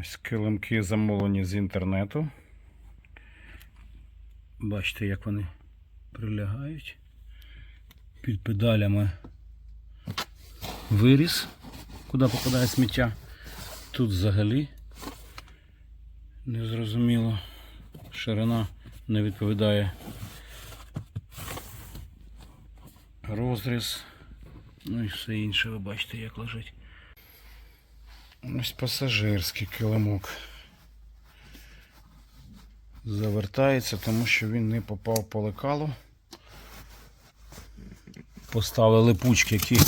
Ось килимки замовлені з інтернету. Бачите, як вони прилягають. Під педалями виріс, куди попадає сміття. Тут взагалі незрозуміло. Ширина не відповідає розріз. Ну і все інше, ви бачите, як лежить. Ось пасажирський килимок. Завертається, тому що він не попав по лекалу. Поставили пучки, які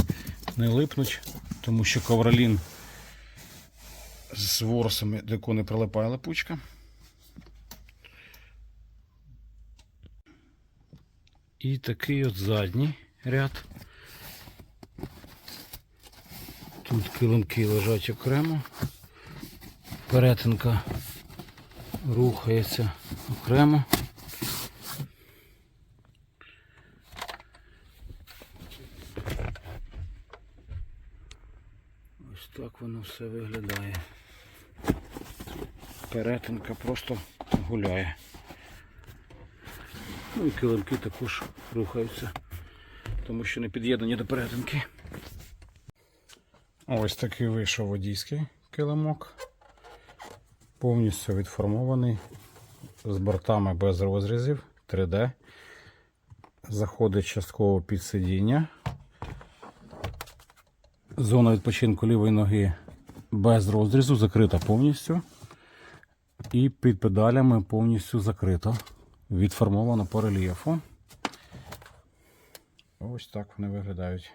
не липнуть, тому що ковролін з ворсами, до якого не прилипає липучка. І такий от задній ряд. Тут килимки лежать окремо. Перетинка рухається окремо. Ось так воно все виглядає. Перетинка просто гуляє. Ну і килимки також рухаються, тому що не під'єднані до перетинки. Ось такий вийшов водійський килимок. Повністю відформований. З бортами без розрізів 3D. Заходить частково під сидіння. Зона відпочинку лівої ноги без розрізу, закрита повністю. І під педалями повністю закрито. Відформовано по рельєфу. Ось так вони виглядають.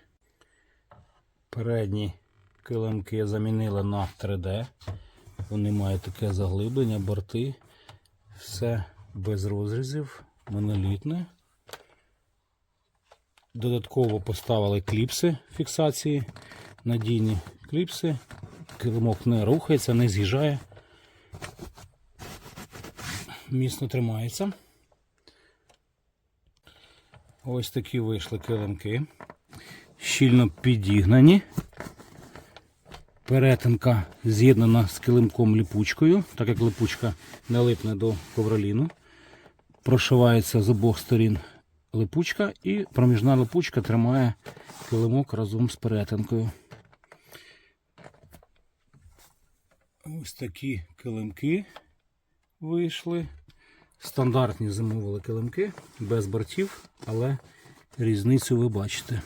Передні килимки замінили на 3D. Вони мають таке заглиблення, борти. Все без розрізів, монолітне. Додатково поставили кліпси фіксації, надійні кліпси. Килимок не рухається, не з'їжджає. Міцно тримається. Ось такі вийшли килимки. Щільно підігнані. Перетинка з'єднана з килимком ліпучкою, так як липучка не липне до ковроліну. Прошивається з обох сторін липучка і проміжна липучка тримає килимок разом з перетинкою. Ось такі килимки вийшли. Стандартні замовили килимки без бортів, але різницю ви бачите.